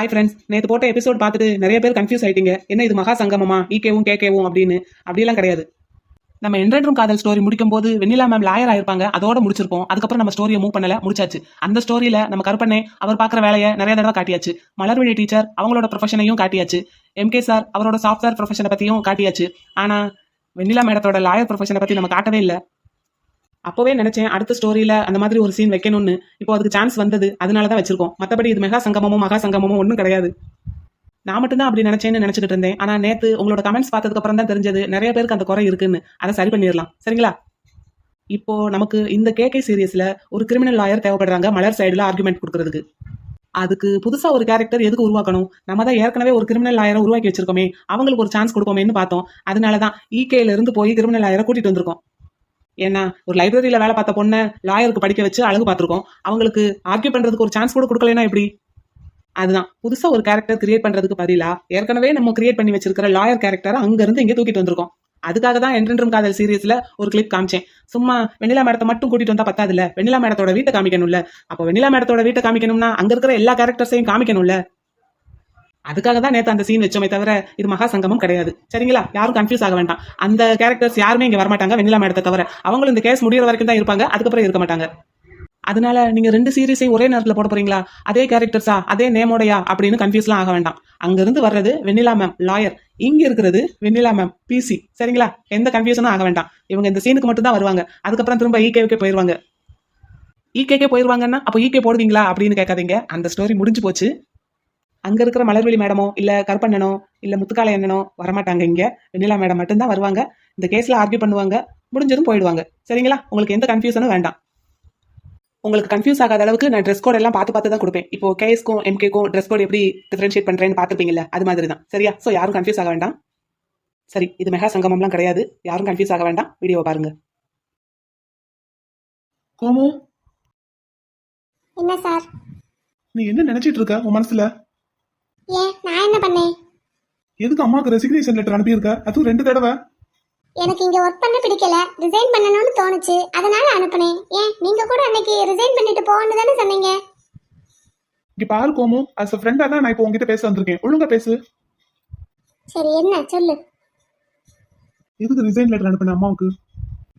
Hi friends நேற்று போட்ட episode பார்த்துட்டு நிறைய பேர் கன்ஃபியூஸ் ஆயிட்டீங்க. என்ன இது மகா சங்கமமா? ஈகேவும் கேகேவும் அப்படின்னு. அப்படிலாம் கிடையாது. நம்ம என்றென்றும் காதல் ஸ்டோரி முடிக்கும் போது வெண்ணிலா மேம் லாயர் ஆயிருப்பாங்க. அதோட முடிச்சிருப்போம். அதுக்கப்புறம் நம்ம ஸ்டோரியை மூவ் பண்ணல முடிச்சாச்சு. அந்த ஸ்டோரியில நம்ம கருப்பண்ணே அவர் பார்க்குற வேலையை நிறைய தடவை காட்டியாச்சு. மலர்வழி டீச்சர் அவங்களோட ப்ரொஃபஷனையும் காட்டியாச்சு. எம்கே சார் அவரோட சாஃப்ட்வேர் ப்ரொஃபஷனை பத்தியும் காட்டியாச்சு. ஆனா வெண்ணிலா மேடத்தோட லாயர் ப்ரொஃபஷனை பத்தி நம்ம காட்டவே இல்லை. அப்போவே நினைச்சேன் அடுத்த ஸ்டோரியில அந்த மாதிரி ஒரு சீன் வைக்கணும்னு. இப்போ அதுக்கு சான்ஸ் வந்தது. அதனால தான் வச்சிருக்கோம். மற்றபடி இது மெகா சங்கமமும் மகா சங்கமமும் ஒன்றும் கிடையாது. நான் மட்டும் தான் அப்படி நினைச்சேன்னு நினைச்சிட்டு இருந்தேன். ஆனா நேத்து உங்களோட கமெண்ட்ஸ் பார்த்ததுக்கு அப்புறம் தான் தெரிஞ்சது. நிறைய பேருக்கு அந்த குறை இருக்குன்னு. அதை சரி பண்ணிடலாம். சரிங்களா? இப்போ நமக்கு இந்த கேகே சீரியஸ்ல ஒரு கிரிமினல் லாயர் தேவைப்படுறாங்க. மலர் சைடுல ஆர்குமெண்ட் கொடுக்கறதுக்கு. அதுக்கு புதுசா ஒரு கேரக்டர் எதுக்கு உருவாக்கணும்? நம்ம தான் ஏற்கனவே ஒரு கிரிமினல் லாயரை உருவாக்கி வச்சிருக்கோமே. அவங்களுக்கு ஒரு சான்ஸ் கொடுப்போமேன்னு பார்த்தோம். அதனால தான் இகேல இருந்து போய் கிரிமினல் லாயரை கூட்டிட்டு வந்திருக்கோம். ஏன்னா ஒரு லைப்ரரியில வேலை பார்த்த பொண்ணை லாயருக்கு படிக்க வச்சு அழகு பார்த்துருக்கோம். அவங்களுக்கு ஆர்கியூ பண்றதுக்கு ஒரு சான்ஸ் கூட கொடுக்கலன்னா எப்படி? அதுதான். புதுசா ஒரு கேரக்டர் கிரியேட் பண்றதுக்கு பதிலா ஏற்கனவே நம்ம கிரியேட் பண்ணி வச்சிருக்கிற லாயர் கேரக்டரை அங்க இருந்து இங்கே தூக்கிட்டு வந்திருக்கோம். அதுக்காக தான் என்றென்றும் காதல் சீரியஸ்ல ஒரு கிளிப் காமிச்சேன். சும்மா வெண்ணிலா மேடத்தை மட்டும் கூட்டிட்டு வந்தா பத்தாதுல வெண்ணிலா மேடத்தோட வீட்டை காமிக்கணும்ல? அப்போ வெண்ணிலா மேடத்தோட வீட்டை காமிக்கணும்னா அங்க இருக்கிற எல்லா கேரக்டர்ஸையும் காமிக்கணும்ல? அதுக்காக தான் நேத்து அந்த சீன் வச்சோமே தவிர இது மகா சங்கமம் கிடையாது. சரிங்களா? யாரும் கன்ஃபியூஸ் ஆக வேண்டாம். அந்த கேரக்டர்ஸ் யாருமே இங்க வரமாட்டாங்க வெண்ணிலா மேடத்தை தவிர. அவங்களும் இந்த கேஸ் முடியிற வரைக்கும் தான் இருப்பாங்க அதுக்கப்புறம் இருக்க மாட்டாங்க. அதனால நீங்க ரெண்டு சீரீஸையும் ஒரே நேரத்துல போட போறீங்களா? அதே கேரக்டர்ஸா அதே நேமோடையா அப்படின்னு கன்ஃபியூஸ்லாம் ஆக வேண்டாம். அங்கிருந்து வர்றது வெண்ணிலா மேம் லாயர் இங்க இருக்கிறது வெண்ணிலா மேம் பிசி சரிங்களா? எந்த கன்ஃபியூஷனும் ஆக வேண்டாம். இவங்க இந்த சீனுக்கு மட்டும் தான் வருவாங்க. அதுக்கப்புறம் திரும்ப ஈகேவுக்கே போயிருவாங்க. ஈகேக்கே போயிருவாங்கன்னா அப்போ ஈகே போடுவீங்களா? அப்படின்னு கேட்காதீங்க. அந்த ஸ்டோரி முடிஞ்சு போச்சு. அங்க இருக்கிற மலர்விழி மேடமோ இல்ல கருப்பண்ணனோ இல்ல முத்துக்காலை அண்ணனோ வரமாட்டாங்க இங்க. வெண்ணிலா மேடம் மட்டும்தான் வருவாங்க. இந்த கேஸ்ல ஆர்கியூ பண்ணுவாங்க. முடிஞ்சதும் போயிடுவாங்க. சரிங்களா? உங்களுக்கு எந்த கன்ஃபியூஷனும் வேண்டாம். உங்களுக்கு கன்ஃபியூஸ் ஆகாத அளவுக்கு நான் ட்ரெஸ் கோட் எல்லாம் பார்த்து பார்த்து தான் கொடுப்பேன். இப்போ கேஎஸ்க்கும் எம்கேக்கும் ட்ரெஸ் கோட் எப்படி டிஃபரன்ஷியேட் பண்றேன்னு பார்த்துப்பீங்கல்ல அது மாதிரி தான் சரியா? ஸோ யாரும் கன்ஃபியூஸ் ஆக வேண்டாம். சரி இது மெகா சங்கமம்லாம் கிடையாது. யாரும் கன்ஃபியூஸ் ஆக வேண்டாம். வீடியோ பாருங்க. கோமு என்ன சார்? நீ என்ன நினைச்சிட்டு இருக்க உன் மனசுல? ஏன்? நான் என்ன பண்ணேன்? எதுக்கு அம்மாவுக்கு ரெசிக்னேஷன் லெட்டர் அனுப்பியிருக்க? அதுவும் ரெண்டு தடவை. எனக்கு இங்க ஒர்க் பண்ண பிடிக்கல. ரிசைன் பண்ணணும்னு தோணுச்சு. அதனால அனுப்புனேன். ஏன்? நீங்க கூட அன்னைக்கு ரிசைன் பண்ணிட்டு போன்னு தானே சொன்னீங்க? இங்க பாரு கோமு அஸ் ஃப்ரெண்டா தான் நான் இப்போ உங்ககிட்ட பேச வந்திருக்கேன். ஒழுங்கா பேசு. சரி என்ன? சொல்லு. எதுக்கு ரிசைன் லெட்டர் அனுப்பின அம்மாவுக்கு?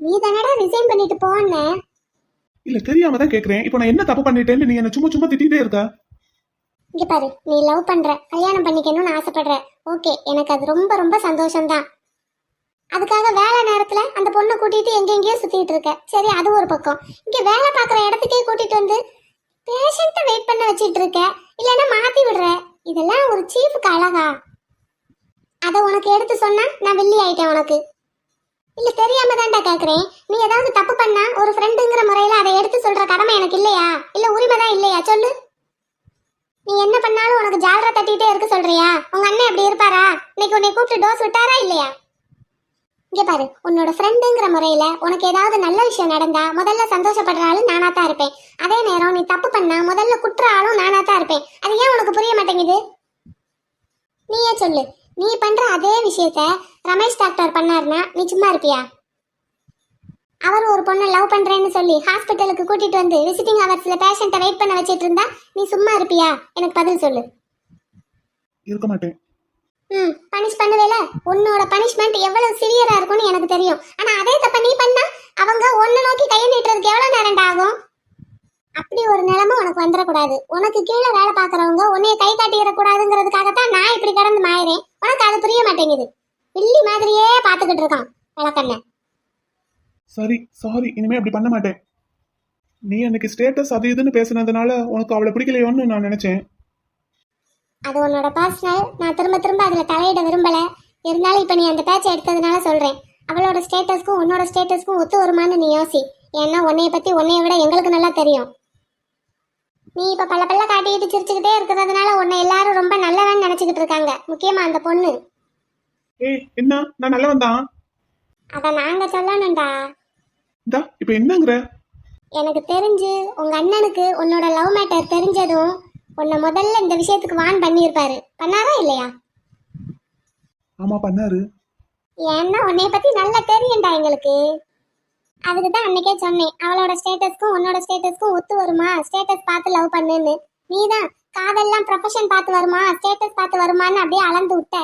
நீ தானடா ரிசைன் பண்ணிட்டு போன. இல்ல தெரியாம தான் கேக்குறேன். இப்போ நான் என்ன தப்பு பண்ணிட்டேன்னு நீ என்ன சும்மா சும்மா திட்டிகிட்டே இருக்க? இங்க பாரு நீ லவ் பண்ற கல்யாணம் பண்ணிக்கணும்னு ஆசைப்படுற. ஓகே எனக்கு அது ரொம்ப ரொம்ப சந்தோஷம்தான். அதுக்காக வேலை நேரத்துல அந்த பொண்ணை கூட்டிட்டு எங்கெங்கேயோ சுத்திட்டு இருக்க. சரி அது ஒரு பக்கம். இங்க வேலை பார்க்குற இடத்துக்கே கூட்டிட்டு வந்து பேஷண்ட்டை வெயிட் பண்ண வச்சிட்டு இருக்க. இல்லைன்னா மாத்தி விடுற. இதெல்லாம் ஒரு சீஃபுக்கு அழகா. அதை உனக்கு எடுத்து சொன்னா நான் வெள்ளி ஆயிட்டேன் உனக்கு. இல்ல தெரியாம தான்டா கேக்குறேன். நீ ஏதாவது தப்பு பண்ணா ஒரு ஃப்ரெண்டுங்கிற முறையில அதை எடுத்து சொல்ற கடமை எனக்கு இல்லையா? இல்ல உரிமை தான் இல்லையா? சொல்லு. நீ என்ன பண்ணாலும் உனக்கு ஜாலரா தட்டிட்டே இருக்க சொல்றியா? உங்க அண்ணன் எப்படி இருப்பாரா? இன்னைக்கு உன்னை கூப்பிட்டு டோஸ் விட்டாரா இல்லையா? இங்க பாரு உன்னோட ஃப்ரெண்டுங்கிற முறையில உனக்கு ஏதாவது நல்ல விஷயம் நடந்தா முதல்ல சந்தோஷப்படுற ஆளு நானா தான் இருப்பேன். அதே நேரம் நீ தப்பு பண்ணா முதல்ல குற்ற ஆளும் நானா தான் இருப்பேன். அது ஏன் உனக்கு புரிய மாட்டேங்குது? நீயே சொல்லு. நீ பண்ற அதே விஷயத்த ரமேஷ் டாக்டர் பண்ணாருன்னா நீ சும்மா இருப்பியா? அவர் ஒரு பொண்ணை லவ் பண்றேன்னு சொல்லி ஹாஸ்பிட்டலுக்கு கூட்டிட்டு வந்து விசிட்டிங் ஹவர்ஸ்ல பேஷண்ட்டை வெயிட் பண்ண வச்சிட்டு இருந்தா நீ சும்மா இருப்பியா? எனக்கு பதில் சொல்லு. இருக்க மாட்டேன். ம் பனிஷ் பண்ணுவேல? உன்னோட பனிஷ்மெண்ட் எவ்வளவு சிவியரா இருக்கும்னு எனக்கு தெரியும். ஆனா அதே தப்ப நீ பண்ணா அவங்க ஒன்னு நோக்கி கையை நீட்டுறதுக்கு எவ்வளவு நேரம் ஆகும்? அப்படி ஒரு நிலைமை உனக்கு வந்துடக்கூடாது. உனக்கு கீழே வேலை பார்க்கறவங்க உன்னைய கை காட்டிடக்கூடாதுங்கிறதுக்காகத்தான் நான் இப்படி கடந்து மாயிறேன். உனக்கு அது புரிய மாட்டேங்குது. வில்லி மாதிரியே பார்த்துக்கிட்டு இருக்கான் விளக்கண்ண. சரி சாரி இனிமே அப்படி பண்ண மாட்டேன். நீ அன்னைக்கு ஸ்டேட்டஸ் அது இதுன்னு பேசுனதுனால உனக்கு அவளை பிடிக்கலையோன்னு நான் நினைச்சேன். அது உன்னோட பர்சனல் நான் திரும்ப திரும்ப அதில் தலையிட விரும்பல. இருந்தாலும் இப்போ நீ அந்த பேச்சை எடுத்ததுனால சொல்கிறேன் அவளோட ஸ்டேட்டஸ்க்கும் உன்னோட ஸ்டேட்டஸ்க்கும் ஒத்து வருமான்னு நீ யோசி. ஏன்னா உன்னைய பற்றி உன்னைய விட எங்களுக்கு நல்லா தெரியும். நீ இப்போ பல்ல பல்ல காட்டிக்கிட்டு சிரிச்சுக்கிட்டே இருக்கிறதுனால உன்னை எல்லாரும் ரொம்ப நல்லவன்னு நினச்சிக்கிட்டு இருக்காங்க. முக்கியமாக அந்த பொண்ணு. ஏய் என்ன? நான் நல்லவன் தான் அதை நாங்கள் சொல்லணும்டா. இந்தா இப்போ என்னங்கிற? எனக்கு தெரிஞ்சு உங்கள் அண்ணனுக்கு உன்னோட லவ் மேட்டர் தெரிஞ்சதும் உன்னை முதல்ல இந்த விஷயத்துக்கு வான் பண்ணியிருப்பாரு. பண்ணாரா இல்லையா? ஆமா பண்ணாரு. ஏன்னா உன்னைய பத்தி நல்லா தெரியும்டா எங்களுக்கு. அதுக்கு தான் அன்னைக்கே சொன்னேன் அவளோட ஸ்டேட்டஸ்க்கும் உன்னோட ஸ்டேட்டஸ்க்கும் ஒத்து வருமா? ஸ்டேட்டஸ் பார்த்து லவ் பண்ணுன்னு. நீ தான் காதெல்லாம் ப்ரொஃபஷன் பார்த்து வருமா? ஸ்டேட்டஸ் பார்த்து வருமான்னு அப்படியே அளந்து விட்ட.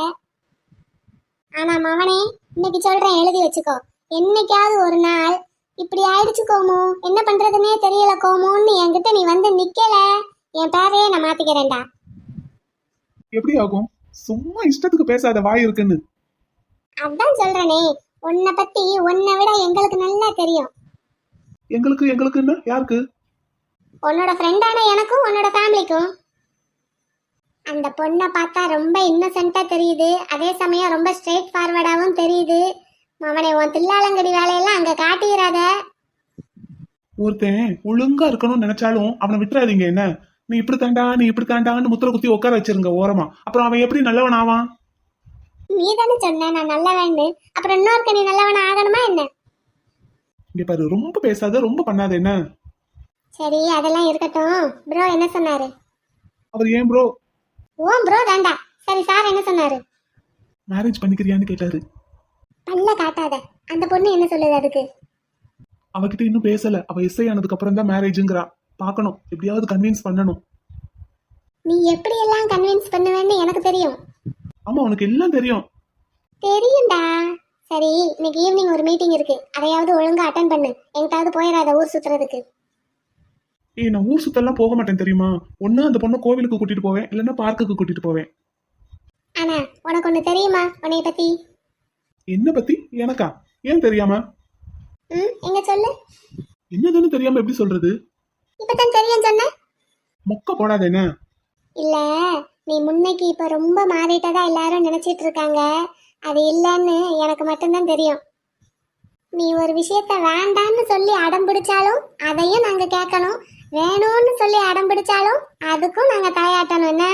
ஆனா மவனே இன்னைக்கு சொல்றேன் எழுதி வச்சுக்கோ. என்னைக்காவது ஒரு நாள் இப்படி ஆயிடுச்சு கோமு. என்ன பண்றதுன்னே தெரியல கோமுன்னு என்கிட்ட நீ வந்து நிக்கல. என் பேரையே நான் மாத்திக்கிறேன்டா. எப்படி ஆகும்? சும்மா இஷ்டத்துக்கு பேசாத வாய் இருக்குன்னு. அதான் சொல்றேனே. உன்னை பத்தி உன்னை விட எங்களுக்கு நல்லா தெரியும். எங்களுக்கு எங்களுக்குன்னு யாருக்கு? உன்னோட ஃப்ரெண்டான எனக்கும் உன்னோட ஃபேமிலிக்கும் அந்த பொண்ணை பார்த்தா ரொம்ப இன்னசென்ட்டா தெரியுது. அதே சமயம் ரொம்ப ஸ்ட்ரெயிட் ஃபார்வர்டாவும் தெரியுது. மவனே உன் தில்லாலங்கடி வேலையெல்லாம் அங்க காட்டிடாத ஒருத்தன் ஒழுங்கா இருக்கணும்னு நினைச்சாலும் அவனை விட்டுறாதீங்க என்ன? நீ இப்படி தாண்டா நீ இப்படி தாண்டான்னு முத்திர குத்தி உட்கார வச்சிருங்க ஓரமா. அப்புறம் அவன் எப்படி நல்லவன் ஆவான்? நீ தானே சொன்ன நான் நல்லவன்னு. அப்புறம் இன்னொருக்க நீ நல்லவன் ஆகணுமா என்ன? இங்க பாரு ரொம்ப பேசாத ரொம்ப பண்ணாத என்ன? சரி அதெல்லாம் இருக்கட்டும். ப்ரோ என்ன சொன்னாரு? அவர் ஏன் ப்ரோ ஓ ப்ரோ தாண்டா சரி சார் என்ன சொன்னாரு? மேரேஜ் பண்ணிக்கிறியான்னு கேட்டாரு. பல்ல காட்டாத. அந்த பொண்ணு என்ன சொல்லுது அதுக்கு? அவகிட்ட இன்னும் பேசல. அவ எஸ்ஐ ஆனதுக்கு அப்புறம் தான் மேரேஜுங்கிறா பார்க்கணும். எப்படியாவது கன்வின்ஸ் பண்ணணும். நீ எப்படி எல்லாம் கன்வின்ஸ் பண்ணுவேன்னு எனக்கு தெரியும். ஆமா உனக்கு எல்லாம் தெரியும். தெரியும்டா. சரி இன்னைக்கு ஈவினிங் ஒரு மீட்டிங் இருக்கு. அதையாவது ஒழுங்கா அட்டன் பண்ணு. எங்கிட்டாவது போயிடாத ஊர் சுத்துறதுக்கு. ஏய் நான் ஊர் சுத்தெல்லாம் போக மாட்டேன் தெரியுமா? ஒண்ணு அந்த பொண்ணை கோவிலுக்கு கூட்டிட்டு போவேன் இல்லைன்னா பார்க்குக்கு கூட்டிட்டு போவேன். ஆனா உனக்கு ஒண்ணு தெரியுமா? உன்னைய பத்தி? என்ன பத்தி? எனக்கா? ஏன் தெரியாம? ம் எங்க சொல்லு. என்னதுன்னு தெரியாம எப்படி சொல்றது? இப்பதான் தெரியும் சொன்ன. மொக்க போடாத என்ன இல்ல நீ முன்னைக்கு இப்ப ரொம்ப மாறிட்டதா எல்லாரும் நினைச்சிட்டு இருக்காங்க. அது இல்லைன்னு எனக்கு மட்டும்தான் தெரியும். நீ ஒரு விஷயத்த வேண்டான்னு சொல்லி அடம் பிடிச்சாலும் அதையும் நாங்க கேட்கணும். வேணும்னு சொல்லி அடம் பிடிச்சாலும் அதுக்கும் நாங்க தலையாட்டணும் என்ன?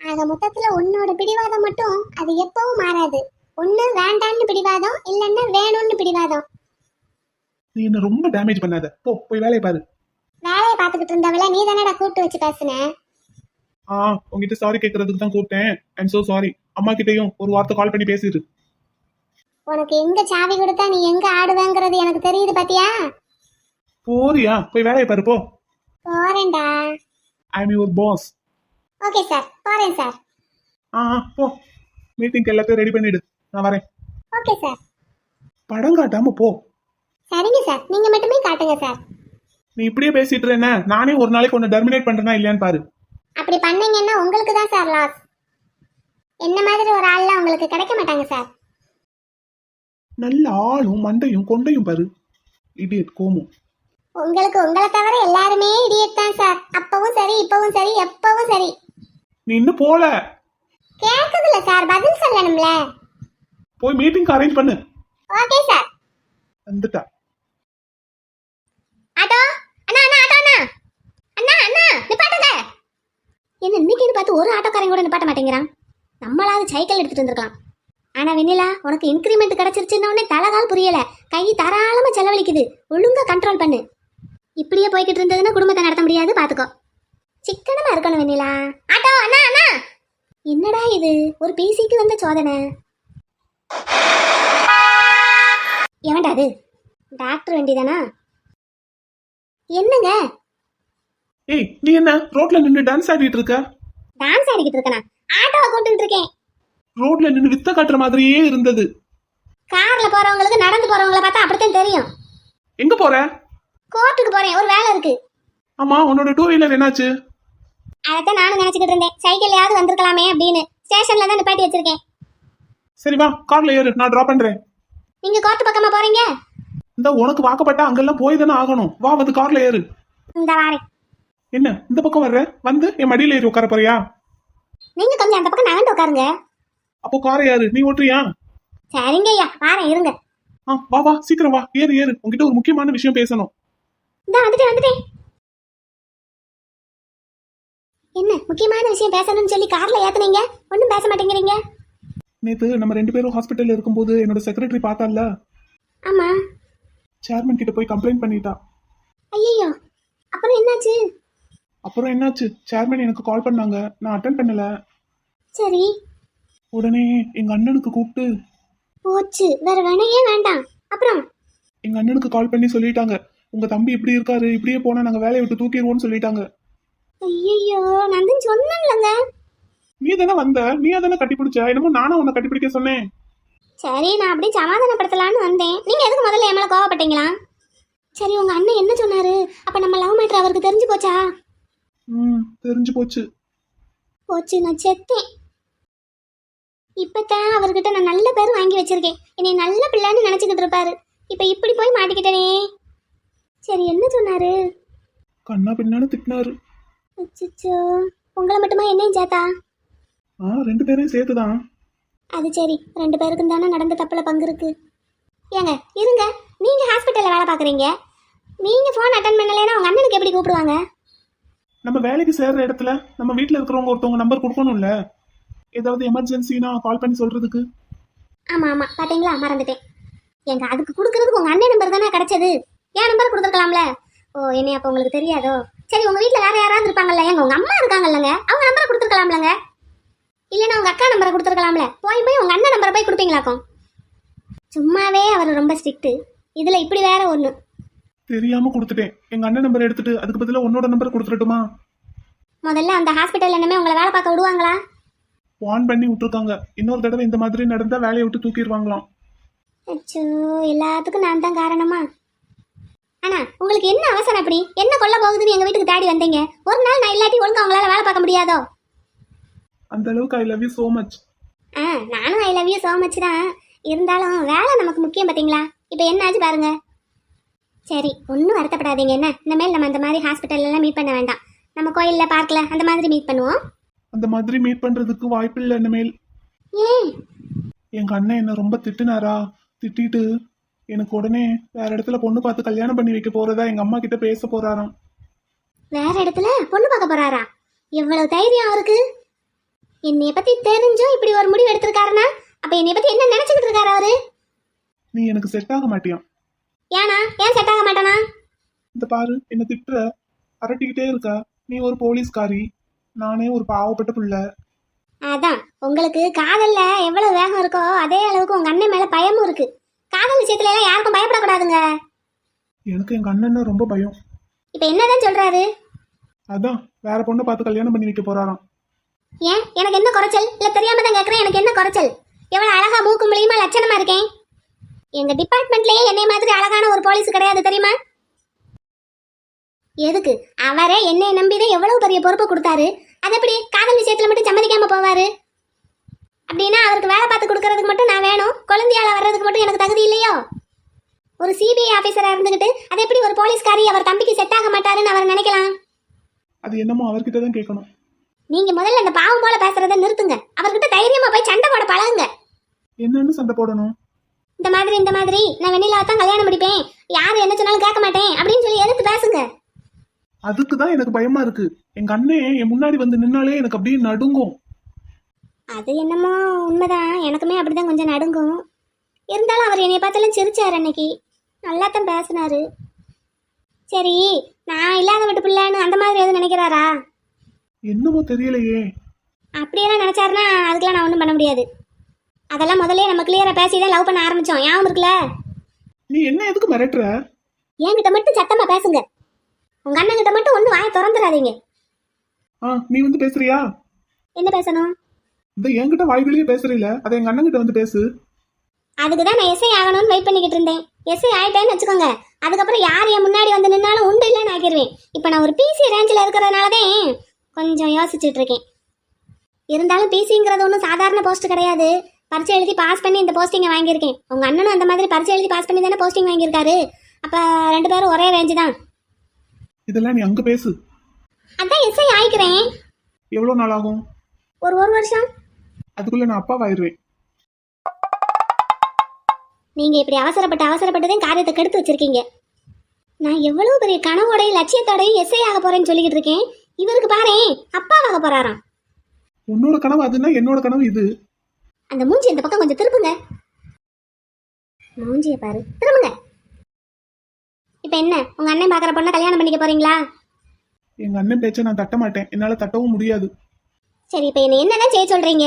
ஆக மொத்தத்துல உன்னோட பிடிவாதம் மட்டும் அது எப்பவும் மாறாது. ஒண்ணு வேண்டான்னு பிடிவாதம் இல்லைன்னா வேணும்னு பிடிவாதம். நீ என்ன ரொம்ப டேமேஜ் பண்ணாத. போ போய் வேலையை பாரு. வேலையை பார்த்துக்கிட்டு இருந்தவள நீ தானடா கூப்பிட்டு வச்சு பேசுன? ஆ உங்ககிட்ட சாரி கேட்கறதுக்கு தான் கூப்பிட்டேன். ஐம் so சாரி அம்மா கிட்டயும் ஒரு வார்த்தை கால் பண்ணி பேசிடு. உனக்கு எங்க சாவி கொடுத்தா நீ எங்க ஆடுவேங்கிறது எனக்கு தெரியுது பாத்தியா? போறியா? போய் வேலையை பாரு போ. போறேன்டா. I am your boss okay sir போறேன் சார் ஆ ஆ, போ. மீட்டிங்க்கு எல்லாத்தையும் ரெடி பண்ணிடு. நான் வரேன். Okay sir. படம் காட்டாம போ. சரிங்க சார். நீங்க மட்டுமே காட்டுங்க சார். நீ இப்படியே பேசிட்டு இருந்த. நானே ஒரு நாளைக்கு உன்னை டெர்மினேட் பண்றேனா இல்லையான்னு பாரு. அப்படி பண்ணீங்கன்னா உங்களுக்கு தான் சார் லாஸ் என்ன மாதிரி ஒரு ஆள்லாம் உங்களுக்கு கிடைக்க மாட்டாங்க சார். நல்ல ஆளும் மண்டையும் கொண்டையும் பாரு. இடியட் கோமு. உங்களுக்கு உங்களை தவிர எல்லாருமே இடியட் தான் சார். அப்பவும் சரி இப்பவும் சரி எப்பவும் சரி. நீ இன்னும் போல. கேக்குதுல சார். பதில் சொல்லணும்ல. போய் மீட்டிங்க்கு அரேஞ்ச் பண்ணு. ஓகே சார் வந்துட்டா. ஆட்டோ? அண்ணா அண்ணா ஆட்டோ அண்ணா. அண்ணா அண்ணா நிப்பாட்டுங்க. என்ன இன்னைக்குன்னு பார்த்து ஒரு ஆட்டோக்காரன் கூட நிப்பாட்ட மாட்டேங்கிறான். நம்மளாவது சைக்கிள் எடுத்துட்டு வந்திருக்கலாம். ஆனா வெண்ணிலா உனக்கு இன்க்ரிமெண்ட் கிடைச்சிருச்சுன்ன உடனே தலகால் புரியல. கை தாராளமா செலவழிக்குது. ஒழுங்கா கண்ட்ரோல் பண்ணு. இப்படியே போய்கிட்டு இருந்ததுன்னா குடும்பத்தை நடத்த முடியாது பாத்துக்கோ. சிக்கனமா இருக்கணும் வெண்ணிலா. ஆட்டோ அண்ணா அண்ணா. என்னடா இது? ஒரு பிசிக்கு வந்த சோதனை. எவன்டா அது? டாக்டர் வண்டிதானா? என்னங்க? ஏய் நீ என்ன ரோட்ல நின்னு டான்ஸ் ஆடிட்டு இருக்க? டான்ஸ் ஆடிக்கிட்டு இருக்கேனா? ஆட்டோவை கூப்பிட்டு இருக்கேன். ரோட்ல நின்னு வித்த காட்டுற மாதிரியே இருந்தது. கார்ல போறவங்களுக்கு நடந்து போறவங்கள பார்த்தா அப்படித்தான் தெரியும். எங்க போற? கோர்ட்டுக்கு போறேன் ஒரு வேலை இருக்கு. ஆமா உன்னோட டூ வீலர் என்னாச்சு? அதைத்தான் நானும் நினைச்சுக்கிட்டு இருந்தேன். சைக்கிள்லயாவது வந்திருக்கலாமே அப்படின்னு. ஸ்டேஷன்ல தான் நிப்பாட்டி வச்சிருக்கேன். சரி வா கார்ல ஏறு நான் டிராப் பண்றேன். நீங்க கோர்ட்டு பக்கமா போறீங்க? இந்த உனக்கு வாக்கப்பட்ட அங்கெல்லாம் போய் தானே ஆகணும். வா வந்து கார்ல ஏறு. இந்த வாரேன். என்ன இந்த பக்கம் வர்ற? வந்து என் மடியில ஏறி உட்கார போறியா? நீங்க கொஞ்சம் அந்த பக்கம் நகர்ந்து உட்காருங்க. அப்போ காரை ஏறு நீ ஓட்டுறியா? சரிங்க ஐயா வாரேன் இருங்க. ஆ வா வா சீக்கிரம் வா ஏறு ஏறு. உன்கிட்ட ஒரு முக்கியமான விஷயம் பேசணும். இந்த வந்துட்டேன் வந்துட்டேன். என்ன முக்கியமான விஷயம் பேசணும்னு சொல்லி கார்ல ஏத்துனீங்க? ஒன்றும் பேச மாட்டேங்கிறீங்க? நேத்து நம்ம ரெண்டு பேரும் ஹாஸ்பிட்டல்ல இருக்கும்போது என்னோட செக்ரட்டரி பார்த்தால ஆமா. சேர்மன் கிட்ட போய் கம்ப்ளைண்ட் பண்ணிட்டா. ஐயோ அப்புறம் என்னாச்சு? அப்புறம் என்னாச்சு? சேர்மன் எனக்கு கால் பண்ணாங்க. நான் அட்டன் பண்ணல. சரி. உடனே எங்க அண்ணனுக்கு கூப்பிட்டு போச்சு. வேற வேணையே வேண்டாம். அப்புறம்? எங்க அண்ணனுக்கு கால் பண்ணி சொல்லிட்டாங்க. உங்க தம்பி இப்படி இருக்காரு இப்படியே போனா நாங்க வேலையை விட்டு தூக்கிடுவோம்னு சொல்லிட்டாங்க. ஐயோ நான் தான் சொன்னேன்லங்க. நீ தானே வந்த? நீ தானே கட்டி பிடிச்ச என்னமோ நானும் உன்னை கட்டி பிடிக்க சொன்னேன். சரி நான் அப்படியே சமாதானப்படுத்தலான்னு வந்தேன். நீங்க எதுக்கு முதல்ல என் மேல கோவப்பட்டீங்களா? சரி உங்க அண்ணன் என்ன சொன்னாரு? அப்ப நம்ம லவ் மேட்ரு அவருக்கு தெரிஞ்சு போச்சா? ம் தெரிஞ்சு போச்சு. போச்சு நான் செத்தேன். இப்பதான் அவர்கிட்ட நான் நல்ல பேர் வாங்கி வச்சிருக்கேன். என்னை நல்ல பிள்ளைன்னு நினைச்சுக்கிட்டு இருப்பாரு. இப்ப இப்படி போய் மாட்டிக்கிட்டனே. சரி என்ன சொன்னாரு? கண்ணா பின்னான்னு திட்டினாரு. அச்சச்சோ. உங்களை மட்டுமா என்னையும் சேத்தா ஆ ரெண்டு பேரையும் சேர்த்துதான். அது சரி ரெண்டு பேருக்கும் தானே நடந்த தப்புல பங்கு இருக்கு. ஏங்க இருங்க. நீங்க ஹாஸ்பிட்டல்ல வேலை பாக்குறீங்க நீங்க ஃபோன் அட்டன் பண்ணலைன்னா உங்க அண்ணனுக்கு எப்படி கூப்பிடுவாங்க? நம்ம வேலைக்கு சேர்ற இடத்துல நம்ம வீட்ல இருக்கிறவங்க ஒருத்தவங்க நம்பர் கொடுக்கணும்ல. ஏதாவது எமர்ஜென்சினா கால் பண்ணி சொல்றதுக்கு. ஆமா ஆமா. பாத்தீங்களா? மறந்துட்டேன். ஏங்க அதுக்கு கொடுக்கறதுக்கு உங்க அண்ணன் நம்பர் தானே கிடைச்சது? என் நம்பர் கொடுத்துருக்கலாம்ல? ஓ என்னை அப்போ உங்களுக்கு தெரியாதோ? சரி உங்க வீட்ல வேற யாராவது இருப்பாங்கல்ல? ஏங்க உங்க அம்மா இருக்காங்கல்லங்க. அவங்க நம்பரை கொடுத்துருக்கலாம்லங்க. இல்லைன்னா உங்க அக்கா நம்பரை கொடுத்துருக்கலாம்ல. போய் போய் உங்க அண்ணன் நம்பரை போய் கொடுப்பீங்களாக்கும்? சும்மாவே அவர் ரொம்ப ஸ்ட்ரிக்ட் இதுல இப்படி வேற ஒண்ணு. தெரியாம கொடுத்துட்டேன். எங்க அண்ணன் நம்பர் எடுத்துட்டு அதுக்கு பதிலா உன்னோட நம்பர் கொடுத்துடட்டுமா? முதல்ல அந்த ஹாஸ்பிட்டல் என்னமே உங்களை வேலை பார்க்க விடுவாங்களா? வான் பண்ணி விட்டுருக்காங்க. இன்னொரு தடவை இந்த மாதிரி நடந்தா வேலையை விட்டு தூக்கிடுவாங்களாம். அச்சோ எல்லாத்துக்கும் நான் தான் காரணமா? அண்ணா உங்களுக்கு என்ன அவசரம் அப்படி? என்ன கொல்ல போகுதுன்னு எங்க வீட்டுக்கு தேடி வந்தீங்க? ஒரு நாள் நான் இல்லாட்டி ஒழுங்கா உங்களால வேலை பார்க்க முடியாதோ? அந்த அளவுக்கு I love you so much ஆ நானும் I love you so much தான். இருந்தாலும் வேலை நமக்கு முக்கியம் பார்த்தீங்களா இப்போ என்ன ஆச்சு பாருங்க. சரி ஒன்றும் வருத்தப்படாதீங்க. என்ன? இனிமேல் நம்ம இந்த மாதிரி ஹாஸ்பிட்டல்லாம் மீட் பண்ண வேண்டாம். நம்ம கோயிலில் பார்க்கில் அந்த மாதிரி மீட் பண்ணுவோம். அந்த மாதிரி மீட் பண்றதுக்கு வாய்ப்பு இல்லை இனிமேல். ஏன்? எங்க அண்ணன் என்ன ரொம்ப திட்டுனாரா? திட்டிட்டு எனக்கு உடனே வேற இடத்துல பொண்ணு பார்த்து கல்யாணம் பண்ணி வைக்க போறதா எங்க அம்மா கிட்ட பேச போறாராம். வேற இடத்துல பொண்ணு பார்க்க போறாரா? எவ்வளவு தைரியம் அவருக்கு. என்னைய பத்தி தெரிஞ்சும் இப்படி ஒரு முடிவு எடுத்திருக்காருன்னா அப்ப என்னைய பத்தி என்ன நினைச்சுக்கிட்டு இருக்காரு அவரு? நீ எனக்கு செட் ஆக மாட்டியான் ஏனா ஏன் செட் ஆக மாட்டானா? இந்த பாரு என்ன திட்டுற. அரட்டிக்கிட்டே இருக்க. நீ ஒரு போலீஸ்காரி. நானே ஒரு பாவப்பட்ட பிள்ளை. அதான் உங்களுக்கு காதல்ல எவ்வளவு வேகம் இருக்கோ அதே அளவுக்கு உங்க அண்ணன் மேல பயமும் இருக்கு. காதல் விஷயத்துல எல்லாம் யாருக்கும் பயப்படக்கூடாதுங்க. எனக்கு எங்க அண்ணன்னா ரொம்ப பயம். இப்ப என்னதான் சொல்றாரு? அதான் வேற பொண்ணை பார்த்து கல்யாணம் பண்ணி வைக்க போறாராம். ஏன்? எனக்கு என்ன குறைச்சல்? இல்லை தெரியாம தான் கேட்குறேன் எனக்கு என்ன குறைச்சல்? எவ்வளோ அழகா மூக்கு மூலியமா லட்சணமா இருக்கேன்? எங்க டிபார்ட்மெண்ட்லயே என்னை மாதிரி அழகான ஒரு போலீஸ் கிடையாது தெரியுமா? எதுக்கு? அவரே என்னை நம்பிதான் எவ்வளவு பெரிய பொறுப்பு கொடுத்தாரு. அது எப்படி? காதல் விஷயத்துல மட்டும் சம்மதிக்காம போவாரு? அப்படின்னா அவருக்கு வேலை பார்த்து கொடுக்கறதுக்கு மட்டும் நான் வேணும். குழந்தையால வர்றதுக்கு மட்டும் எனக்கு தகுதி இல்லையோ? ஒரு சிபிஐ ஆபீசரா இருந்துகிட்டு அது எப்படி ஒரு போலீஸ்காரி அவர் தம்பிக்கு செட் ஆக மாட்டாருன்னு அவர் நினைக்கலாம்? அது என்னமோ அவர்கிட்ட தான் கேட்கணும். நீங்க முதல்ல அந்த பாவம் போல பேசுறத நிறுத்துங்க. அவர்கிட்ட தைரியமா போய் சண்டை போட பழகுங்க. என்னன்னு சண்டை போடணும். இந்த மாதிரி இந்த மாதிரி. நான் வெண்ணிலா தான் கல்யாணம் முடிப்பேன். யாரு என்ன சொன்னாலும் கேட்க மாட்டேன். அப்படின்னு சொல்லி எதிர்த்து பேசுங்க. அதுக்கு தான் எனக்கு பயமா இருக்கு. எங்க அண்ணன் என் முன்னாடி வந்து நின்னாலே எனக்கு அப்படியே நடுங்கும். அது என்னமோ உண்மைதான். எனக்குமே அப்படிதான் கொஞ்சம் நடுங்கும். இருந்தாலும் அவர் என்னை பார்த்தாலும் சிரிச்சாரு அன்னைக்கு. நல்லா தான் பேசினாரு. சரி நான் இல்லாத விட்டு பிள்ளைன்னு அந்த மாதிரி எதுவும் நினைக்கிறாரா? என்னமோ தெரியலையே. அப்படியெல்லாம் நினைச்சாருன்னா அதுக்கெல்லாம் நான் ஒன்றும் பண்ண முடியாது. அதெல்லாம் முதல்ல நம்ம கிளியரா பேசி தான் லவ் பண்ண ஆரம்பிச்சோம். ஞாபகம் இருக்குல்ல? நீ என்ன எதுக்கு மிரட்டுற? என்கிட்ட மட்டும் சத்தமா பேசுங்க. உங்க அண்ணன் கிட்ட மட்டும் ஒன்றும் வாயை திறந்துடாதீங்க ஆ நீ வந்து பேசுறியா? என்ன பேசணும்? இந்த என்கிட்ட வாய்வெளியே பேசுறீல அதை எங்க அண்ணன் கிட்ட வந்து பேசு. அதுக்கு தான் நான் எஸ்ஐ ஆகணும்னு வெயிட் பண்ணிக்கிட்டு இருந்தேன். எஸ்ஐ ஆயிட்டேன்னு வச்சுக்கோங்க. அதுக்கப்புறம் யார் என் முன்னாடி வந்து நின்னாலும் உண்டு இல்லைன்னு ஆக்கிடுவேன் இப்போ நான் ஒரு பிசி ரேஞ்சில் இருக்கிறதுனால தான் கொஞ்சம் யோசிச்சுட்டு இருக்கேன் இருந்தாலும் பிசிங்கிறது ஒன்றும் சாதாரண போஸ்ட் கிடையாது. பரிச்சை எழுதி பாஸ் பண்ணி இந்த போஸ்டிங்கை வாங்கியிருக்கேன். உங்கள் அண்ணனும் அந்த மாதிரி பரிச்சை எழுதி பாஸ் பண்ணி தானே போஸ்டிங் வாங்கியிருக்காரு. அப்போ ரெண்டு பேரும் ஒரே ரேஞ்சு தான். இதெல்லாம் நீ அங்க பேசு. அதான் எஸ்ஐ ஆயிக்கிறேன். எவ்வளவு நாள் ஆகும்? ஒரு ஒரு வருஷம். அதுக்குள்ள நான் அப்பாவாயிருவேன். நீங்க இப்படி அவசரப்பட்டு அவசரப்பட்டு காரியத்தை கெடுத்து வச்சிருக்கீங்க. நான் எவ்வளவு பெரிய கனவோடையும் லட்சியத்தோடையும் எஸ்ஐ ஆக போறேன்னு சொல்லிக்கிட்டு இருக்கேன். இவருக்கு பாரேன் அப்பாவாக போறாராம். உன்னோட கனவு அதுன்னா என்னோட கனவு இது. அந்த மூஞ்சி இந்த பக்கம் கொஞ்சம் திருப்புங்க. மூஞ்சிய பாரு திரும்புங்க. இப்போ என்ன உங்க அண்ணன் பார்க்குற பொண்ணை கல்யாணம் பண்ணிக்க போறீங்களா? எங்க அண்ணன் பேச்ச நான் தட்ட மாட்டேன். என்னால தட்டவும் முடியாது. சரி இப்போ என்ன என்னதான் செய்ய சொல்றீங்க?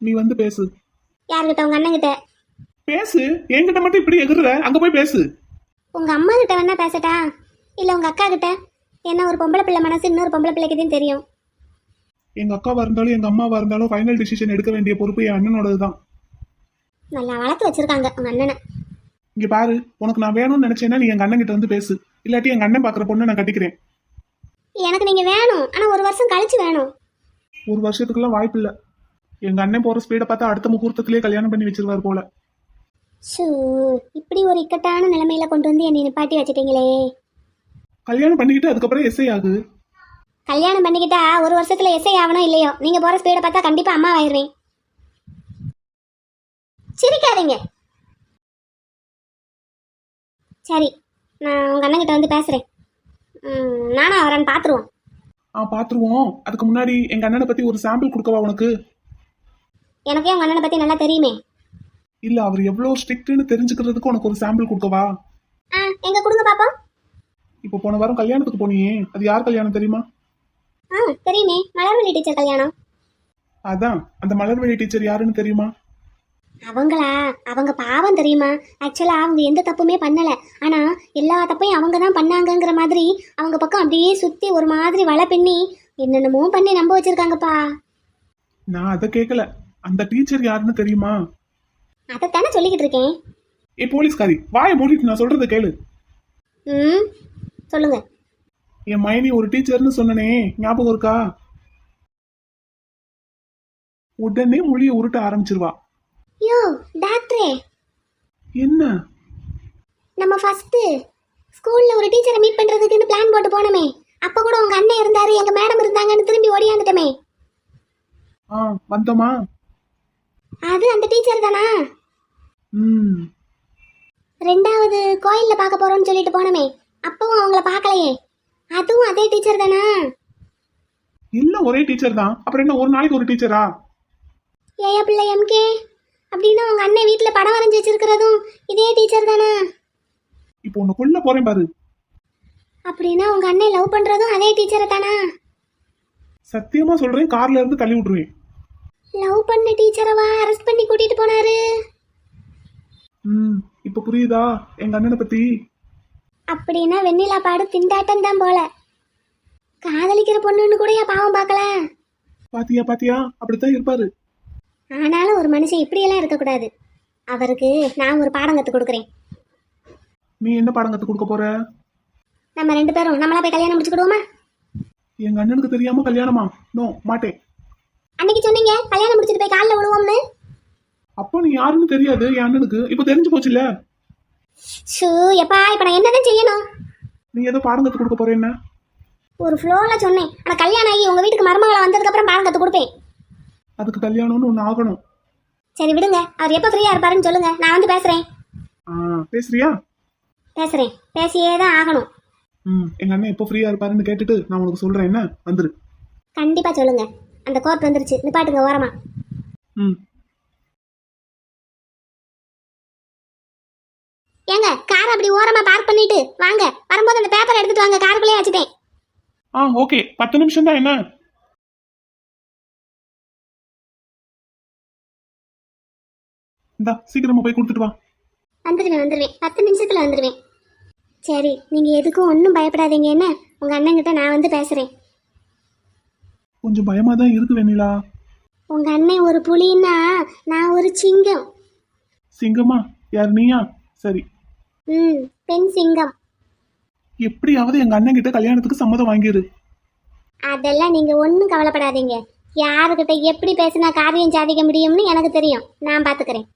நீ வந்து பேசு. யார்கிட்ட? உங்க அண்ணன் கிட்ட பேசு. என்கிட்ட மட்டும் இப்படி எகுற அங்க போய் பேசு. உங்க அம்மா கிட்ட வேணா பேசட்டா? இல்ல உங்க அக்கா கிட்ட என்ன ஒரு பொம்பளை பிள்ளை மனசு இன்னொரு பொம்பளை பிள்ளைக்கு தான் தெரியும். எங்க அக்காவா இருந்தாலும் எங்க அம்மாவா இருந்தாலும் ஃபைனல் டிசிஷன் எடுக்க வேண்டிய பொறுப்பு என் அண்ணனோடது தான் நல்லா வளர்த்து வச்சிருக்காங்க உங்க அண்ணனை. இங்க பாரு உனக்கு நான் வேணும்னு நினைச்சேன்னா நீ எங்க அண்ணன் கிட்ட வந்து பேசு. இல்லாட்டி எங்க அண்ணன் பாக்குற பொண்ணை நான் கட்டிக்கிறேன். எனக்கு நீங்க வேணும் ஆனா ஒரு வருஷம் கழிச்சு வேணும். ஒரு வருஷத்துக்குலாம் வாய்ப்பு இல்ல. எங்க அண்ணன் போற ஸ்பீடை பார்த்தா அடுத்த முகூர்த்தத்திலேயே கல்யாணம் பண்ணி வச்சிருவார் போல. ஷூ இப்படி ஒரு இக்கட்டான நிலைமையில கொண்டு வந்து என்னை நிப்பாட்டி வச்சிட்டீங்களே. கல்யாணம் பண்ணிக்கிட்டு அதுக்கப்புறம் எஸ்ஐ ஆகு கல்யாணம் பண்ணிக்கிட்டா ஒரு வருஷத்துல எஸ்ஐ ஆகணும் இல்லையோ? நீங்க போற ஸ்பீடை பார்த்தா கண்டிப்பா அம்மா ஆயிருவேன் சிரிக்காதீங்க. சரி நான் உங்க அண்ணன் கிட்ட வந்து பேசுறேன். நானும் அவரன் பாத்துருவோம். ஆ பாத்துருவோம். அதுக்கு முன்னாடி எங்க அண்ணனை பத்தி ஒரு சாம்பிள் கொடுக்கவா உனக்கு? எனக்கே உங்க அண்ணனை பத்தி நல்லா தெரியுமே. இல்ல அவர் எவ்வளவு ஸ்ட்ரிக்ட்னு தெரிஞ்சுக்கிறதுக்கு உனக்கு ஒரு சாம்பிள் கொடுக்கவா? எங்க கொடுங்க பாப்போம். இப்போ போன வாரம் கல்யாணத்துக்கு போனியே. அது யார் கல்யாணம் தெரியுமா? ஆ தெரியுமே. மலர்வழி டீச்சர் கல்யாணம். அதான். அந்த மலர்வழி டீச்சர் யாருன்னு தெரியுமா? அவங்களா? அவங்க பாவம் தெரியுமா? ஆக்சுவலா அவங்க எந்த தப்புமே பண்ணல. ஆனா எல்லா தப்பையும் அவங்க தான் பண்ணாங்கங்கிற மாதிரி அவங்க பக்கம் அப்படியே சுத்தி ஒரு மாதிரி வலை பின்னி என்னென்னமோ பண்ணி நம்ப வச்சிருக்காங்கப்பா. நான் அதை கேட்கல அந்த டீச்சர் யாருன்னு தெரியுமா? அதைத்தானே சொல்லிக்கிட்டு இருக்கேன். ஏ போலீஸ்காரி வாயை மூடிட்டு நான் சொல்றதை கேளு. ம் சொல்லுங்க. என் மைனி ஒரு டீச்சர்னு சொன்னனே ஞாபகம் இருக்கா? உடனே மொழியை உருட்ட ஆரம்பிச்சிருவா. யோ டாக்டரே. என்ன? நம்ம ஃபர்ஸ்ட் ஸ்கூல்ல ஒரு டீச்சரை மீட் பண்றதுக்குன்னு பிளான் போட்டு போனோமே. அப்ப கூட உங்க அண்ணன் இருந்தாரு எங்க மேடம் இருந்தாங்கன்னு திரும்பி ஓடியாந்துட்டோமே. ஆ வந்தோமா? அது அந்த டீச்சர் தானா? ம். ரெண்டாவது கோயில்ல பார்க்க போறோம்னு சொல்லிட்டு போனோமே. அப்பவும் அவங்கள பார்க்கலையே. அதுவும் அதே டீச்சர் தானா? எல்லாம் ஒரே டீச்சர் தான். அப்புறம் என்ன ஒரு நாளைக்கு ஒரு டீச்சரா ஏயா பிள்ளை எம்கே அப்படின்னா உங்க அண்ணன் வீட்ல படம் வரைஞ்சி வச்சிருக்கிறதும் இதே டீச்சர் தானா? இப்போ உன்னை கொல்ல போறேன் பாரு. அப்படின்னா உங்க அண்ணன் லவ் பண்றதும் அதே டீச்சரை தானா? சத்தியமா சொல்றேன் கார்ல இருந்து தள்ளி விட்டுருவேன். லவ் பண்ண டீச்சரவா அரெஸ்ட் பண்ணி கூட்டிட்டு போனாரு. ம் இப்போ புரியுதா? எங்க அண்ணனை பத்தி? அப்படின்னா வெண்ணிலா பாடு திண்டாட்டம் தான் போல. காதலிக்கிற பொண்ணுன்னு கூட பாவம் பார்க்கல. பாத்தியா பாத்தியா? அப்படித்தான் இருப்பாரு. ஆனாலும் ஒரு மனுஷன் இப்படியெல்லாம் இருக்கக்கூடாது. அவருக்கு நான் ஒரு பாடம் கற்றுக் கொடுக்குறேன். நீ என்ன பாடம் கத்து கொடுக்க போற? நம்ம ரெண்டு பேரும் நம்மளா போய் கல்யாணம் முடிச்சுக்கிடுவோமா? எங்க அண்ணனுக்கு தெரியாம கல்யாணமா? நோ மாட்டேன். அன்னைக்கு சொன்னீங்க கல்யாணம் முடிச்சிட்டு போய் காலில் விழுவோம்னு அப்போ நீ யாருன்னு தெரியாது என் அண்ணனுக்கு. இப்போ தெரிஞ்சு போச்சுல்ல? ஷூ எப்பா இப்போ நான் என்னதான் செய்யணும்? நீ ஏதோ பாடம் கத்து கொடுக்க போற என்ன? ஒரு ஃப்ளோவில் சொன்னேன். ஆனால் கல்யாணம் ஆகி உங்கள் வீட்டுக்கு மருமகளை வந்ததுக்கப்புறம் பாடம் கற்றுக் கொடுப்பேன். அதுக்கு கல்யாணம்னு ஒன்று ஆகணும். சரி விடுங்க. அவர் எப்போ ஃப்ரீயாக இருப்பாருன்னு சொல்லுங்க. நான் வந்து பேசுகிறேன் ஆ பேசுறியா? பேசுகிறேன் பேசியே தான் ஆகணும். ம் எங்க அண்ணன் எப்போ ஃப்ரீயா இருப்பாருன்னு கேட்டுட்டு நான் உனக்கு சொல்றேன் என்ன? வந்துரு. கண்டிப்பாக சொல்லுங்க. அந்த கோர்ட் வந்துருச்சு. நிப்பாட்டுங்க ஓரமா. ம். ஏங்க கார் அப்படி ஓரமா பார்க் பண்ணிட்டு வாங்க. வரும்போது அந்த பேப்பர் எடுத்துட்டு வாங்க காருக்குள்ளேயே வச்சுட்டேன் ஆ ஓகே பத்து நிமிஷம் தான் என்ன? இந்தா சீக்கிரமா போய் கொடுத்துட்டு வா. வந்துடுவேன் வந்துடுவேன் பத்து நிமிஷத்துல வந்துடுவேன் சரி நீங்க எதுக்கும் ஒன்றும் பயப்படாதீங்க என்ன? உங்க அண்ணன்கிட்ட நான் வந்து பேசுறேன். கொஞ்சம் பயமா தான் இருக்கு வெண்ணிலா. உங்க அண்ணன் ஒரு புலின்னா நான் ஒரு சிங்கம். சிங்கமா? யார் நீயா? சரி. ம் பெண் சிங்கம். எப்படியாவது எங்க அண்ணன் கிட்ட கல்யாணத்துக்கு சம்மதம் வாங்கிரு. அதெல்லாம் நீங்க ஒன்றும் கவலைப்படாதீங்க. யாருக்கிட்ட எப்படி பேசினா காரியம் சாதிக்க முடியும்னு எனக்கு தெரியும். நான் பாத்துக்கிறேன்.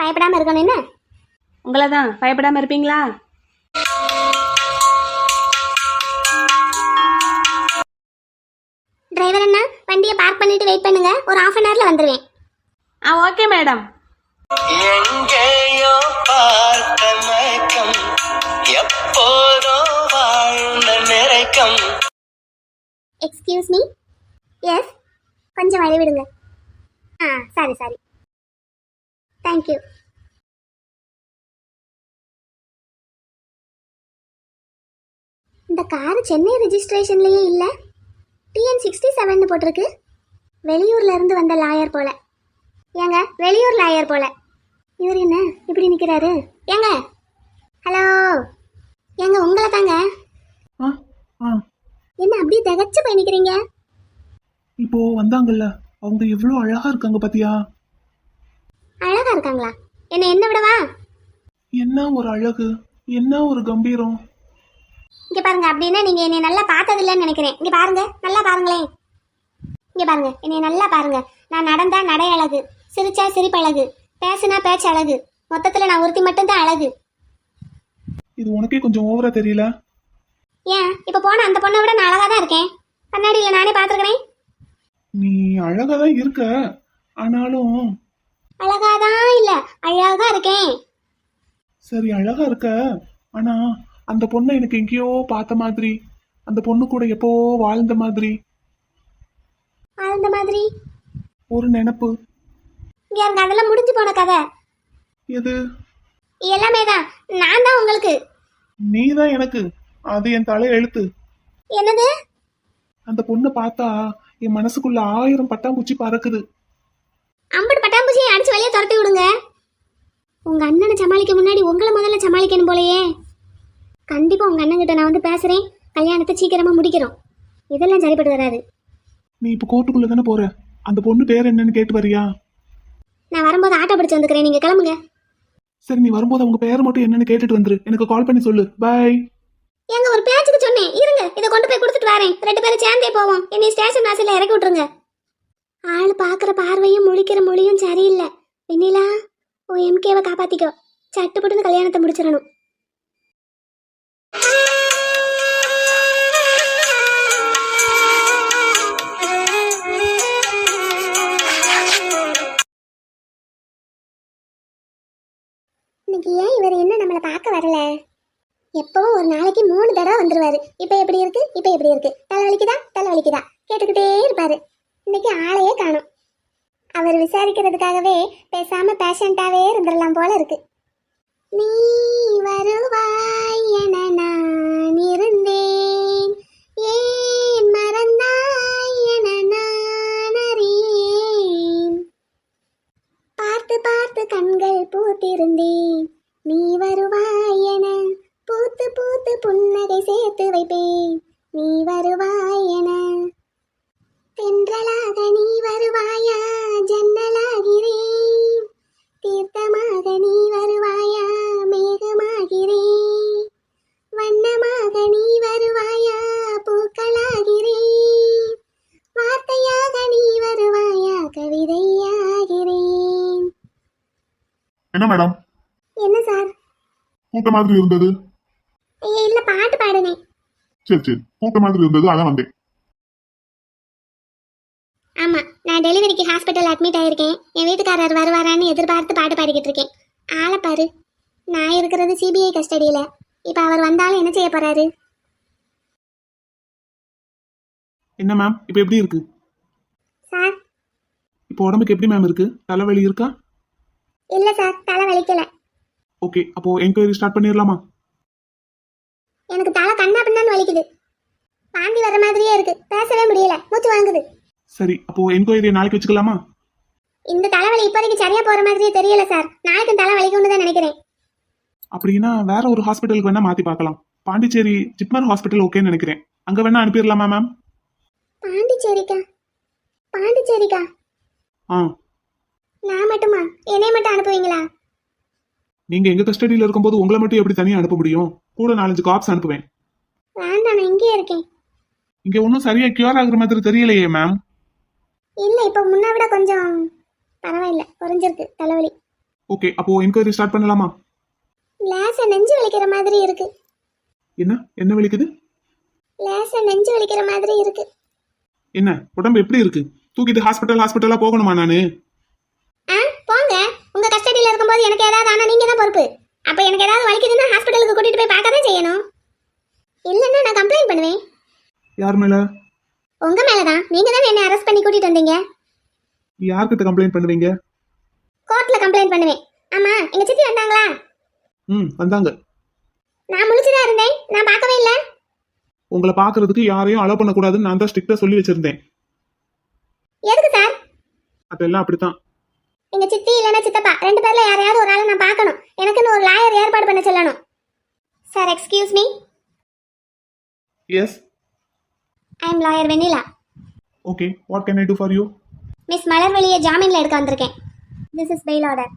பயப்படாம இருக்கணும் என்ன? உங்களை தான் பயப்படாம இருப்பீங்களா? டிரைவர் அண்ணா வண்டியை பார்க் பண்ணிட்டு வெயிட் பண்ணுங்க. ஒரு ஹாஃப் அன் ஹவர்ல வந்துடுவேன் ஆ ஓகே மேடம் எங்கேயோ பார்த்த மயக்கம் எப்போதோ வாழ்ந்த நிறைக்கம். எக்ஸ்கியூஸ் மீ எஸ் கொஞ்சம் வழி விடுங்க. ஆ சாரி சாரி. தேங்க்யூ இந்த கார் சென்னை ரெஜிஸ்ட்ரேஷன்லயே இல்லை? டிஎன் சிக்ஸ்டி செவன் போட்டிருக்கு. வெளியூர்ல இருந்து வந்த லாயர் போல. ஏங்க வெளியூர் லாயர் போல. இவர் என்ன? இப்படி நிற்கிறாரு ஏங்க? ஹலோ? ஏங்க உங்களை தாங்க. ஆ ஆ. என்ன அப்படியே திகச்சு போய் நிக்கிறீங்க? இப்போ வந்தாங்கல்ல அவங்க எவ்வளோ அழகா இருக்காங்க பாத்தியா? அழகா இருக்காங்களா? என்ன என்ன விடவா? என்ன ஒரு அழகு என்ன ஒரு கம்பீரம். இங்க பாருங்க அப்படின்னா நீங்க என்னை நல்லா பார்த்தது இல்லைன்னு நினைக்கிறேன். இங்க பாருங்க நல்லா பாருங்களேன். இங்க பாருங்க என்னை நல்லா பாருங்க. நான் நடந்தா நடை அழகு. சிரிச்சா சிரிப்பு அழகு பேசுனா பேச்சு அழகு. மொத்தத்துல நான் ஒருத்தி மட்டும்தான் அழகு. இது உனக்கே கொஞ்சம் ஓவரா தெரியல? ஏன்? இப்ப போன அந்த பொண்ணை விட நான் அழகா தான் இருக்கேன். கண்ணாடியில நானே பார்த்துருக்கேன் நீ அழகா தான் இருக்க. ஆனாலும் அழகாதான் இல்ல அழகா இருக்கேன். சரி அழகா இருக்க. ஆனா அந்த பொண்ணை எனக்கு எங்கேயோ பார்த்த மாதிரி அந்த பொண்ணு கூட எப்போ வாழ்ந்த மாதிரி. அந்த மாதிரி? ஒரு நினப்பு. இங்க இருங்க அதெல்லாம் முடிஞ்சு போன கதை. எது? எல்லாமே தான். நான் தான் உங்களுக்கு. நீ தான் எனக்கு. அது என் தலை எழுத்து என்னது? அந்த பொண்ணை பார்த்தா என் மனசுக்குள்ள ஆயிரம் பட்டாம்பூச்சி பறக்குது. அம்பட்டு பட்டாம்பூச்சியை அடிச்சு வெளியே துரத்தி விடுங்க. உங்க அண்ணனை சமாளிக்க முன்னாடி உங்களை முதல்ல சமாளிக்கணும் போலயே. கண்டிப்பா உங்க அண்ணன் கிட்ட நான் வந்து பேசுறேன். கல்யாணத்தை சீக்கிரமா முடிக்கிறோம். இதெல்லாம் சரிப்பட்டு வராது. நீ இப்ப கோர்ட்டுக்குள்ள தானே போற? அந்த பொண்ணு பேர் என்னன்னு கேட்டு வரியா? நான் வரும்போது ஆட்டோ பிடிச்சு வந்துக்கிறேன். நீங்க கிளம்புங்க. சரி நீ வரும்போது அவங்க பேர் மட்டும் என்னன்னு கேட்டுட்டு வந்துரு. எனக்கு கால் பண்ணி சொல்லு. பை எங்க ஒரு பேச்சுக்கு சொன்னேன். இருங்க இதை கொண்டு போய் கொடுத்துட்டு வரேன். ரெண்டு பேரும் சேர்ந்தே போவோம். என்னை ஸ்டேஷன் வாசல்ல இறக்கி விட்டுருங்க. ஆள் பாக்குற பார்வையும் முழிக்கிற மொழியும் சரியில்லை. வெண்ணிலா ஓ எம்கேவை காப்பாத்திக்கோ. சட்டுப்பட்டுன்னு கல்யாணத்தை முடிச்சிடணும். இன்னைக்கு ஏன் இவர் என்ன நம்மளை பார்க்க வரல? எப்பவும் ஒரு நாளைக்கு மூணு தடவை வந்துருவாரு. இப்போ எப்படி இருக்கு? இப்போ எப்படி இருக்கு? தலைவலிக்குதா வலிக்குதா? வலிக்குதா? கேட்டுக்கிட்டே இருப்பாரு. இன்னைக்கு ஆளையே காணும். அவர் விசாரிக்கிறதுக்காகவே பேசாம பேஷண்டாவே இருந்துடலாம் போல இருக்கு. நீ வருவாய் என நான் இருந்தேன். பார்த்து கண்கள் பூத்திருந்தேன். நீ வருவாய் என பூத்து பூத்து புன்னகை சேர்த்து வைப்பேன். நீ வருவாய் என தென்றலாக நீ வருவாயா? ஜன்னலாகிறேன். தீர்த்தமாக நீ வருவாயா? என்ன மேடம்? என்ன சார்? கூட்ட மாதிரி இருந்தது. இல்ல பாட்டு பாடுனேன். சரி சரி. கூட்ட மாதிரி இருந்தது அதான் வந்தேன். ஆமா நான் டெலிவரிக்கு ஹாஸ்பிட்டல் அட்மிட் ஆயிருக்கேன். என் வீட்டுக்காரர் வருவாரான்னு எதிர்பார்த்து பாட்டு பாடிக்கிட்டு இருக்கேன். ஆளை பாரு. நான் இருக்கிறது சிபிஐ கஸ்டடியில. இப்போ அவர் வந்தாலும் என்ன செய்ய போறாரு? என்ன மேம் இப்போ எப்படி இருக்கு? சார். இப்போ உடம்புக்கு எப்படி மேம் இருக்கு? தலைவலி இருக்கா? இல்ல சார் தலை வலிக்கல. ஓகே அப்போ என்கொயரி ஸ்டார்ட் பண்ணிடலாமா எனக்கு தலை கண்ணா பின்னான்னு வலிக்குது. வாந்தி வர மாதிரியே இருக்கு. பேசவே முடியல. மூச்சு வாங்குது. சரி அப்போ என்கொயரி நாளைக்கு வச்சுக்கலாமா? இந்த தலைவலி இப்போதைக்கு சரியா போற மாதிரியே தெரியல சார். நாளைக்கும் தலை வலிக்கும்னு தான் நினைக்கிறேன். அப்படின்னா வேற ஒரு ஹாஸ்பிட்டலுக்கு வேணா மாத்தி பார்க்கலாம். பாண்டிச்சேரி ஜிப்மர் ஹாஸ்பிட்டல் ஓகேன்னு நினைக்கிறேன். அங்க வேணா அனுப்பிடலாமா மேம் பாண்டிச்சேரிக்கா? பாண்டிச்சேரிக்கா? ஆ. நான் மட்டுமா? என்னைய மட்டும் அனுப்புவீங்களா? நீங்க எங்க கஸ்டடியில இருக்கும்போது உங்களை மட்டும் எப்படி தனியா அனுப்ப முடியும்? கூட நாலஞ்சு காப்ஸ் அனுப்புவேன். வேண்டாம் நான் இங்கேயே இருக்கேன். இங்க ஒன்றும் சரியா கியூர் ஆகுற மாதிரி தெரியலையே மேம் இல்ல இப்போ முன்ன விட கொஞ்சம் பரவாயில்ல. குறைஞ்சிருக்கு தலைவலி. ஓகே அப்போ என்கொயரி ஸ்டார்ட் பண்ணலாமா? லேசா நெஞ்சு வலிக்கிற மாதிரி இருக்கு. என்ன? என்ன வலிக்குது? லேசா நெஞ்சு வலிக்கிற மாதிரி இருக்கு. என்ன? உடம்பு எப்படி இருக்கு? தூக்கிட்டு ஹாஸ்பிட்டல் ஹாஸ்பிட்டலா போகணுமா நானு? போங்க. உங்க கஸ்டடியில இருக்கும்போது எனக்கு ஏதாவது ஆனா நீங்க தான் பொறுப்பு. அப்ப எனக்கு ஏதாவது வலிக்குதுன்னா ஹாஸ்பிட்டலுக்கு கூட்டிட்டு போய் பார்க்க தான் செய்யணும். இல்லைன்னா நான் கம்ப்ளைண்ட் பண்ணுவேன். யார் மேல? உங்க மேலதான். நீங்க தான் என்ன அரெஸ்ட் பண்ணி கூட்டிட்டு வந்தீங்க? யார்கிட்ட கம்ப்ளைண்ட் பண்ணுவீங்க? கோர்ட்ல கம்ப்ளைண்ட் பண்ணுவேன். ஆமா எங்க சித்தி வந்தாங்களா? ம் வந்தாங்க. நான் முழிச்சுதான் இருந்தேன். நான் பார்க்கவே இல்ல. உங்களை பாக்குறதுக்கு யாரையும் அலோ பண்ணக்கூடாதுன்னு நான் தான் ஸ்ட்ரிக்டா சொல்லி வச்சிருந்தேன். எதுக்கு சார்? அதெல்லாம் அப்படித்தான். எங்க சித்தி இல்லைன்னா சித்தப்பா ரெண்டு பேர்ல யாரையாவது ஒரு ஆளை நான் பார்க்கணும். எனக்குன்னு ஒரு லாயர் ஏற்பாடு பண்ண சொல்லணும். Sir excuse me yes I am lawyer Vennila okay what can I do for you miss மலர்வெளியை ஜாமீனில் எடுக்க வந்திருக்கேன். This is bail order